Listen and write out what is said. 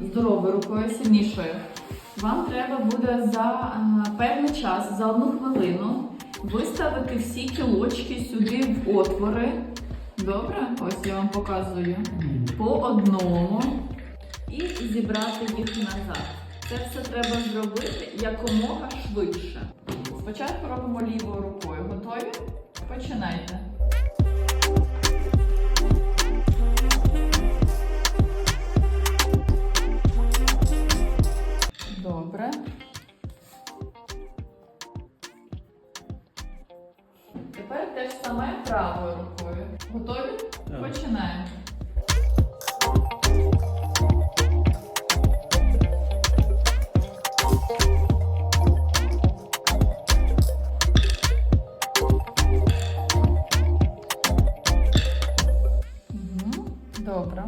здоровою рукою, сильнішою. Вам треба буде за е, певний час, за одну хвилину, виставити всі кілочки сюди в отвори. Добре? Ось я вам показую. По одному. І зібрати їх назад. Це все треба зробити якомога швидше. Спочатку робимо лівою рукою. Готові? Починайте. Теперь те же саме правою рукою. Готовы? Да. Починаем. Угу. Добре.